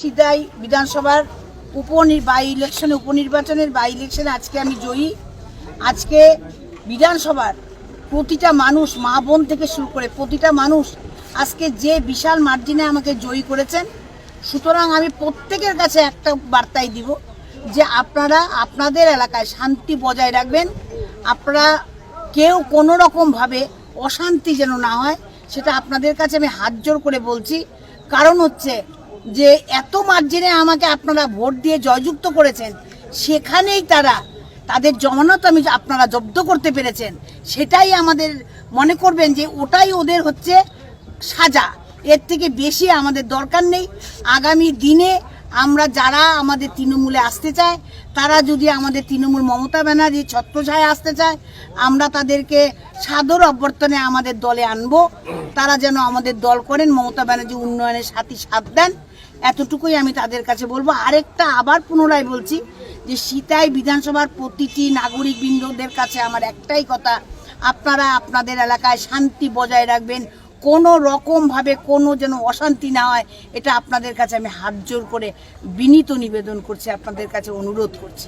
সিদাই বিধানসভার উপনি বাই ইলেকশনে, উপনির্বাচনের বাই ইলেকশনে আজকে আমি জয়ী। আজকে বিধানসভার প্রতিটা মানুষ, মা বোন থেকে শুরু করে প্রতিটা মানুষ আজকে যে বিশাল মার্জিনে আমাকে জয়ী করেছেন, সুতরাং আমি প্রত্যেকের কাছে একটা বার্তাই দিব যে আপনারা আপনাদের এলাকায় শান্তি বজায় রাখবেন। আপনারা কেউ কোনো রকমভাবে অশান্তি যেন না হয়, সেটা আপনাদের কাছে আমি হাত জোর করে বলছি। কারণ হচ্ছে যে এত মার্জিনে আমাকে আপনারা ভোট দিয়ে জয়যুক্ত করেছেন, সেখানেই তারা তাদের জমানত আমি আপনারা জব্দ করতে পেরেছেন, সেটাই আমাদের মনে করবেন যে ওটাই ওদের হচ্ছে সাজা। এর থেকে বেশি আমাদের দরকার নেই। আগামী দিনে আমরা যারা আমাদের তৃণমূলে আসতে চায়, তারা যদি আমাদের তৃণমূল মমতা ব্যানার্জি ছত্রছায় আসতে চায়, আমরা তাদেরকে সাদর অভ্যর্থনে আমাদের দলে আনব। তারা যেন আমাদের দল করেন, মমতা ব্যানার্জি উন্নয়নের সাথে সাথ দেন, এতটুকুই আমি তাদের কাছে বলব। আরেকটা আবার পুনরায় বলছি যে সীতাই বিধানসভার প্রতিটি নাগরিক বৃন্দদের কাছে আমার একটাই কথা, আপনারা আপনাদের এলাকায় শান্তি বজায় রাখবেন কোনো রকমভাবে কোনো যেন অশান্তি না হয়, এটা আপনাদের কাছে আমি হাত জোর করে বিনীত নিবেদন করছি, আপনাদের কাছে অনুরোধ করছি।